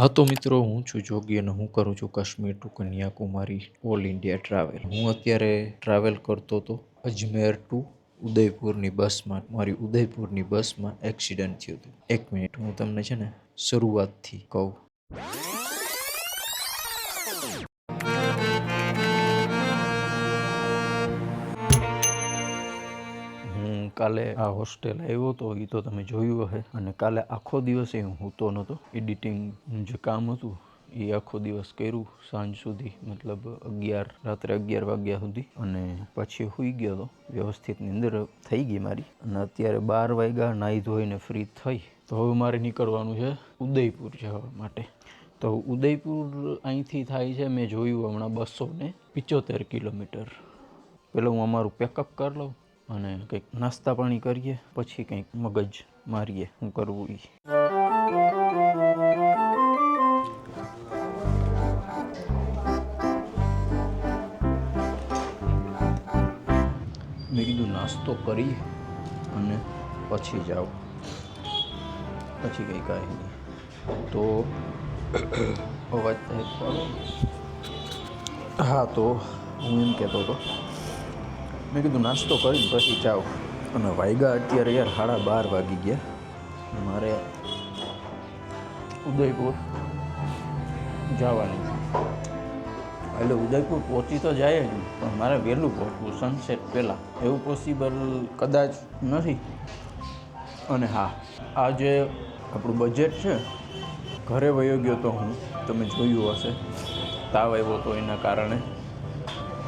હા તો મિત્રો, હું છું જોગી અને હું કરું છું Kashmir to Kanyakumari all India travel. હું અત્યારે ટ્રાવેલ કરતો હતો અજમેર ટુ ઉદયપુરની બસમાં, મારી ઉદયપુરની બસમાં એક્સિડન્ટ થયું હતું. એક મિનિટ, હું તમને છે ને શરૂઆતથી કહું. કાલે આ હોસ્ટેલ આવ્યો હતો એ તો તમે જોયું હશે. અને કાલે આખો દિવસ હું હોતો નહોતો. એડિટિંગનું જે કામ હતું એ આખો દિવસ કર્યું સાંજ સુધી, મતલબ અગિયાર, રાત્રે અગિયાર વાગ્યા સુધી. અને પછી સૂઈ ગયો હતો વ્યવસ્થિત નિંદર થઈ ગઈ મારી. અને અત્યારે બાર વાગ્યા, નાહી ધોઈને ફ્રી થઈ. તો હવે મારે નીકળવાનું છે ઉદયપુર જવા માટે. તો ઉદયપુર અહીંથી થાય છે, મેં જોયું હમણાં બસો ને પિચોતેર કિલોમીટર. પેલો હું અમારું પેકઅપ કરી લઉં. અને કંઈક નાસ્તા પાણી કરીએ, પછી કંઈક મગજ મારીએ, હું કરવું એ મેં કીધું નાસ્તો કરી અને પછી જાઓ. પછી કંઈ કાંઈ નહીં. તો અવાજ હા, તો હું એમ કહેતો હતો મેં કીધું, નાસ્તો કરીને પછી જાઓ. અને વાગ્યા અત્યારે યાર સાડા બાર વાગી ગયા. મારે ઉદયપુર જવાનું એટલે ઉદયપુર પહોંચી તો જાય જ, પણ મારે વહેલું પહોંચવું સનસેટ પહેલાં. એવું પોસિબલ કદાચ નથી. અને હા આ જે આપણું બજેટ છે. ઘરે વયો ગયો તો હું, તમે જોયું હશે. તાવ આવ્યો હતો એના કારણે.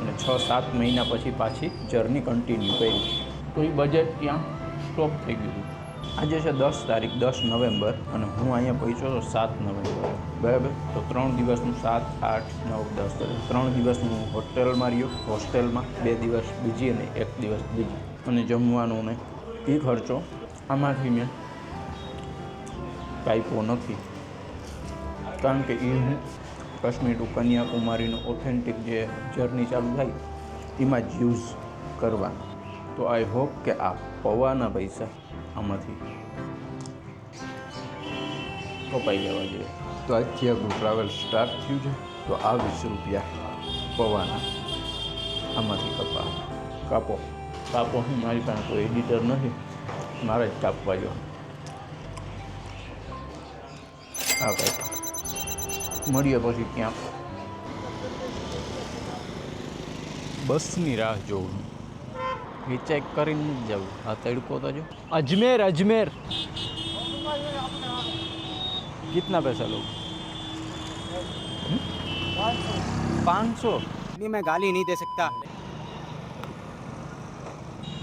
અને છ સાત મહિના પછી પાછી જર્ની કન્ટિન્યુ કરી. તો એ બજેટ ત્યાં સ્ટોપ થઈ ગયું? હતું આજે છે દસ તારીખ દસ નવેમ્બર અને હું અહીંયા પહોંચ્યો તો સાત નવેમ્બર. બરાબર? તો ત્રણ દિવસનું સાત આઠ નવ દસ ત્રણ દિવસનું હોટેલમાં રહ્યો હોસ્ટેલમાં. બે દિવસ બીજી અને એક દિવસ બીજી. અને જમવાનું ને એ ખર્ચો આમાંથી મેં કાપ્યો નથી. કારણ કે એ હું કાશ્મીર ટુ કન્યાકુમારીનો ઓથેન્ટિક જે જર્ની ચાલુ થાય એમાં જ યુઝ કરવા તો આઈ હોપ કે આ પૌવાના પૈસા આમાંથી કપાઈ જવા જોઈએ. તો આજથી આપણું ટ્રાવેલ સ્ટાર્ટ થયું છે તો આ વીસ રૂપિયા પૌવાના આમાંથી કપા કાપો. કાપો હું મારી પાસે કોઈ એડિટર નથી. મારે જ કાપવા જો આ ભાઈ. મળીએ પછી ત્યાં બસની રાહ જોઉં એ ચેક કરીને જવું આ તડકો તો જો. અજમેર અજમેર. કેટલા પૈસા લો? પાંચસો. નહીં મેં ગાલી નહીં દે શકતા.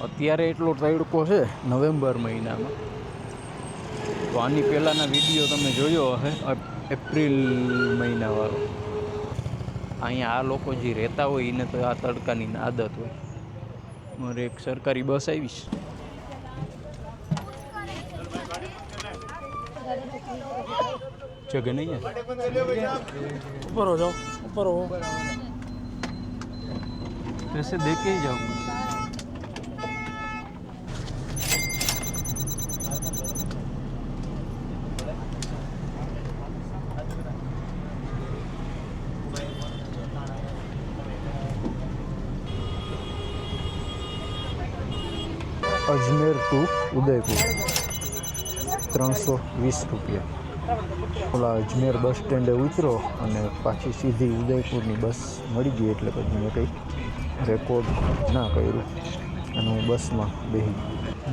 અત્યારે એટલો તડકો છે નવેમ્બર મહિનામાં. તો આની પહેલાંના વીડિયો તમે જોયો હશે. એપ્રિલ મહિનાવાળો અહીંયા આ લોકો જે રહેતા હોય એને તો આ તડકાની આદત હોય. મારે એક સરકારી બસ આવીશ. જગે નહીં ઉપર જાઓ ઉપર દેખે જાઓ શહેર ટુ ઉદયપુર. ત્રણસો વીસ રૂપિયા. ઓલા અજમેર બસ સ્ટેન્ડે ઉતરો અને પાછી સીધી ઉદયપુરની બસ મળી ગઈ એટલે પછી મેં કંઈ રેકોર્ડ ના કર્યું અને હું બસમાં બેહી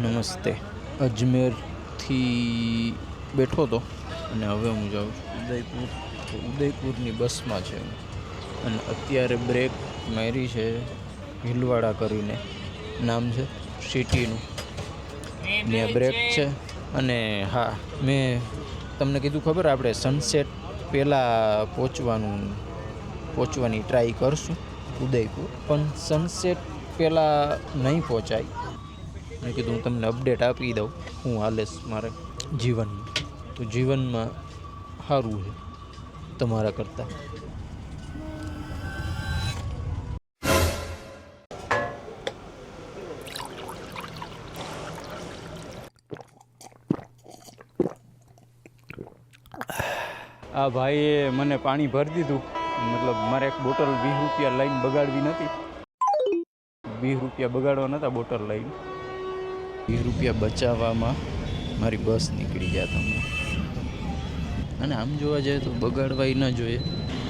નમસ્તે. અજમેરથી બેઠો હતો અને હવે હું જાઉં છું. ઉદયપુર. તો ઉદયપુરની બસમાં છે અને અત્યારે બ્રેક મારી છે, ભીલવાડા કરીને. નામ છે, સિટીનું. ત્યાં બ્રેક છે. અને હા મેં તમને કીધું ખબર આપણે સનસેટ પહેલાં પહોંચવાનું પહોંચવાની ટ્રાય કરશું ઉદયપુર. પણ સનસેટ પહેલાં નહીં પહોંચાય. મેં કીધું હું તમને અપડેટ આપી દઉં. હું હાલેશ મારે જીવનમાં. તો જીવનમાં સારું છે તમારા કરતાં. આ ભાઈએ મને પાણી ભરી દીધું. મતલબ મારે એક બોટલ વીસ રૂપિયા લઈને બગાડવી નથી વીસ રૂપિયા બગાડવા નહોતા બોટલ લઈને. વીસ રૂપિયા બચાવવામાં મારી બસ નીકળી જાય તમને. અને આમ જોવા જઈએ તો બગાડવાય ન જોઈએ.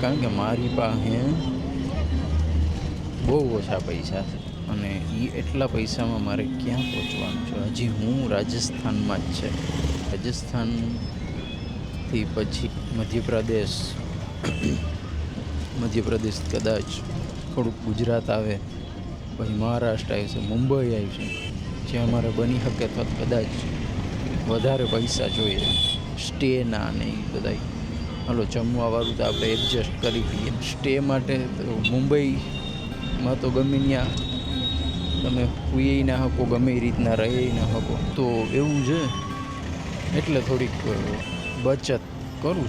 કારણ કે મારી પાસે બહુ ઓછા પૈસા છે. અને એ એટલા પૈસામાં મારે ક્યાં પહોંચવાનું છે? હજી હું રાજસ્થાનમાં જ છે. રાજસ્થાનથી પછી મધ્યપ્રદેશ. મધ્યપ્રદેશ કદાચ થોડુંક ગુજરાત આવે, પછી મહારાષ્ટ્ર આવે છે મુંબઈ આવી છે જ્યાં અમારે બની શકે તો કદાચ વધારે પૈસા જોઈએ. સ્ટેના ને એ બધા હાલો, જમવાવાળું તો આપણે એડજસ્ટ કરી દઈએ સ્ટે માટે તો મુંબઈમાં તો ગમે ત્યાં તમે સૂઈ ના શકો, ગમે એ રીતના રહી ના શકો. તો એવું છે. એટલે થોડીક બચત કરું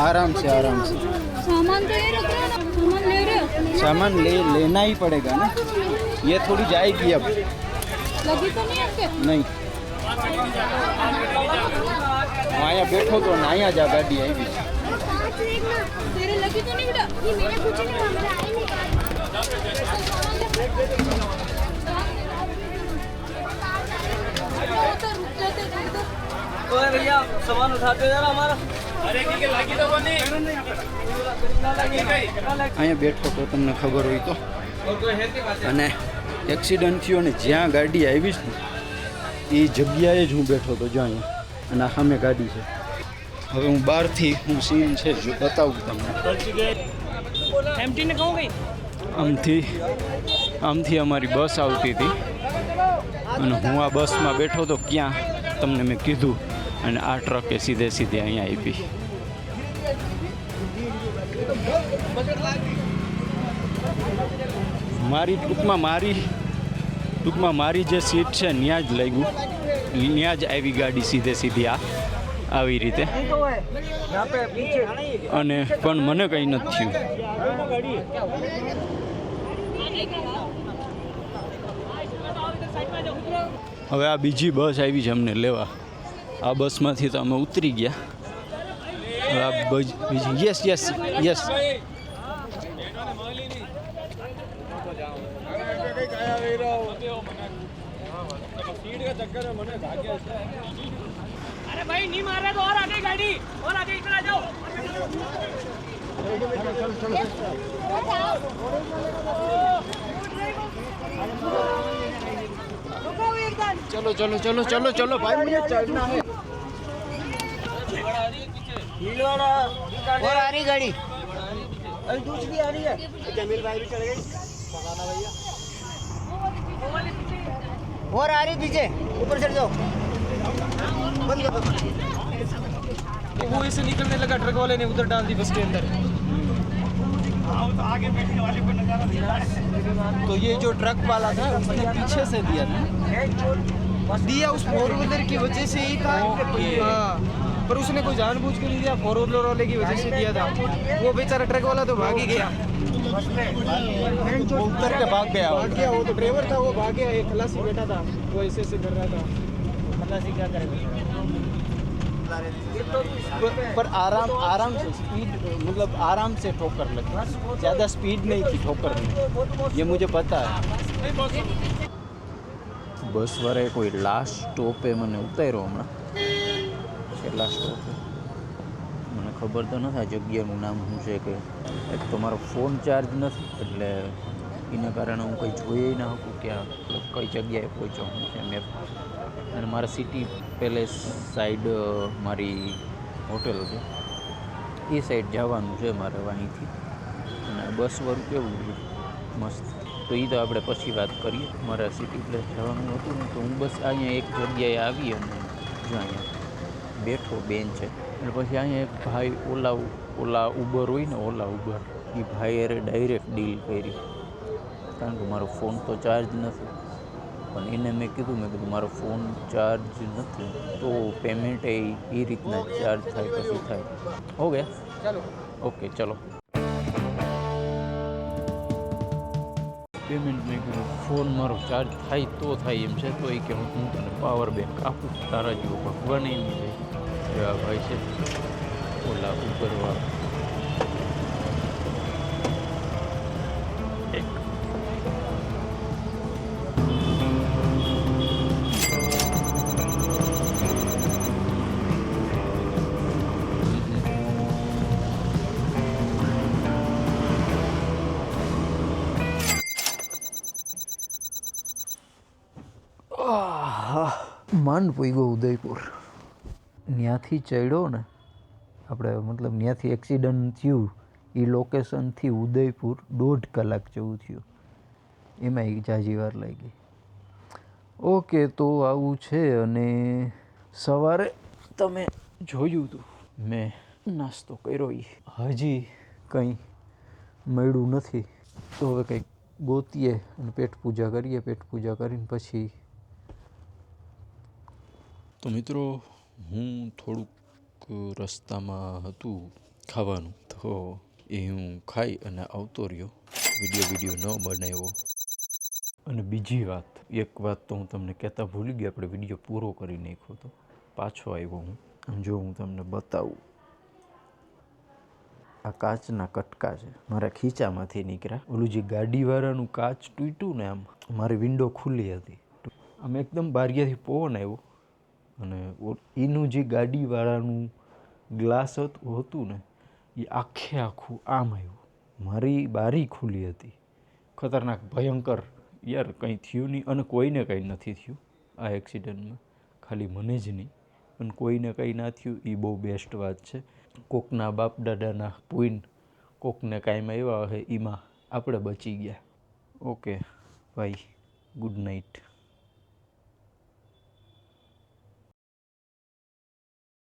आराम से आराम से। सामान तो ये रख रहे सामान ले रहे सामान ले लेना ही पड़ेगा ना। ये थोड़ी जाएगी अब। लगी तो नहीं आपके नहीं। वहाँ बैठो तो नहीं आ जा गाड़ी आई तेरे लगी तो नहीं बेटा ये मैंने कुछ नहीं हुआ मेरा आई नहीं तो रुक जाते थोड़ी तो ओए भैया सामान उठाते हो जरा हमारा અહીંયા બેઠો તો તમને ખબર હોય તો અને એક્સિડન્ટ થયો ને જ્યાં ગાડી આવી છે ને એ જગ્યાએ જ હું બેઠો હતો જો અહીંયા અને આ સામે ગાડી છે હવે હું બહારથી હું સીન છે જો બતાવું તમને. એમટીને કહું ગઈ આમથી આમથી અમારી બસ આવતી હતી. અને હું આ બસમાં બેઠો તો ક્યાં તમને મેં કીધું. અને આ ટ્રકે સીધે સીધે અહીંયા આવી મારી ટૂંકમાં મારી ટૂંકમાં મારી જે સીટ છે ત્યાં જ ગયું ત્યાં જ આવી ગાડી સીધે સીધી આ. આવી રીતે. અને પણ મને કંઈ નથી થયું. હવે આ બીજી બસ આવી છે અમને લેવા. આ બસમાંથી તો અમે ઉતરી ગયા. આ બીજી યસ યસ યસ. अरे भाई, नहीं मार रहा तो और आगे गाड़ी, और आगे इतना आ जाओ। चलो चलो चलो चलो चलो, भाई, मुझे चलना है। और आ रही गाड़ी। अरे, दूसरी आ रही है। जमील भाई भी चले गए। भैया और आ रही पीछे। ऊपर चढ़ जाओ। वो इसे निकलने लगा ट्रक वाले ने उधर डाल दी बस के अंदर। तो ये जो ट्रक वाला था उसने पीछे से दिया था। दिया उस फोर व्हीलर की वजह से ही था। हाँ। पर उसने कोई जानबूझ के नहीं दिया फोर व्हीलर वाले की वजह से दिया था। वो बेचारा ट्रक वाला तो भाग ही गया। उतर के भाग गया। भाग गया वो तो ड्राइवर था वो भाग गया एक खलासी बैठा था वो ऐसे ऐसे कर रहा था। खलासी क्या करेगा पर, पर आराम आराम से स्पीड मतलब आराम से ठोकर लगी ज़्यादा स्पीड नहीं थी ठोकर में ये मुझे पता है બસ વાળાએ કોઈ લાસ્ટ સ્ટોપે મને ઉતાર્યો હમણાં છેલ્લા સ્ટોપે મને ખબર તો નથી આ જગ્યાનું નામ શું છે કે એક તો મારો ફોન ચાર્જ નથી એટલે એના કારણે હું કંઈ જોઈ ના શકું કે આ કઈ જગ્યાએ પહોંચ્યો હું છે મેપ. અને મારા સિટી પેલેસ સાઈડ મારી હોટેલ છે. એ સાઈડ જવાનું છે મારે અહીંથી. અને બસ વાળું કેવું છે? મસ્ત. તો એ તો આપણે પછી વાત કરીએ. મારા સિટી પ્લેસ જવાનું હતું ને તો હું બસ અહીંયા એક જગ્યાએ આવી અને જો અહીંયા બેઠો બેન છે. અને પછી અહીંયા એક ભાઈ ઓલા ઓલા ઉબર હોય ને, ઓલા ઉબર એ ભાઈ અરે ડાયરેક્ટ ડીલ કરી. કારણ કે મારો ફોન તો ચાર્જ નથી. પણ એને મેં કીધું મેં કીધું મારો ફોન ચાર્જ નથી. તો પેમેન્ટ એ એ રીતના ચાર્જ થાય પછી થાય. ઓકે ચાલો. ઓકે ચલો. પેમેન્ટ મેં કીધું ફોન મારો ચાર્જ થાય તો થાય એમ છે. તો એ કે હું તને પાવર બેંક આપું? તારા જેવો ભગવાન એમ એવા ભાઈ છે. ઓલા ઉપરવાળા માંડ પૂગ્યો ગયો ઉદયપુર. ત્યાંથી ચડ્યો ને, આપણે મતલબ ત્યાંથી એક્સિડન્ટ થયું એ લોકેશનથી ઉદયપુર દોઢ કલાક જેવું થયું. એમાં એક જાજી વાર લાગી ઓકે, તો આવું છે અને સવારે તમે જોયું હતું મેં નાસ્તો કર્યો એ હજી કંઈ મળ્યું નથી. તો હવે કંઈક ગોતીએ અને પેટ પૂજા કરીએ, પેટ પૂજા કરીને પછી તો મિત્રો, હું થોડુંક રસ્તામાં હતું ખાવાનું, તો એ હું ખાઈ અને આવતો રહ્યો. વીડિયો વીડિયો ન બનાવ્યો. અને બીજી વાત, એક વાત તો હું તમને કહેતા ભૂલી ગયો, આપણે વીડિયો પૂરો કરી નાખ્યો તો. પાછો આવ્યો હું જો હું તમને બતાવું. આ કાચના કટકા છે, મારા ખીચામાંથી નીકળ્યા. ઓલું જે ગાડીવાળાનું કાચ તૂટ્યું ને આમ, મારી વિન્ડો ખુલ્લી હતી. આમ એકદમ બારીયાથી પવન આવ્યો. અને એનું જે ગાડીવાળાનું ગ્લાસ હતું હતું ને, એ આખે આખું આમ આવ્યું. મારી બારી ખુલ્લી હતી. ખતરનાક, ભયંકર. યાર, કંઈ થયું નહીં અને કોઈને કંઈ નથી થયું આ એક્સિડન્ટમાં ખાલી મને જ નહીં. પણ કોઈને કંઈ ના થયું એ બહુ બેસ્ટ વાત છે. કોકના બાપ દાદાના પુઈન કોકને કાંઈમાં આવ્યા હોય, એમાં આપણે બચી ગયા. ઓકે ભાઈ ગુડ નાઇટ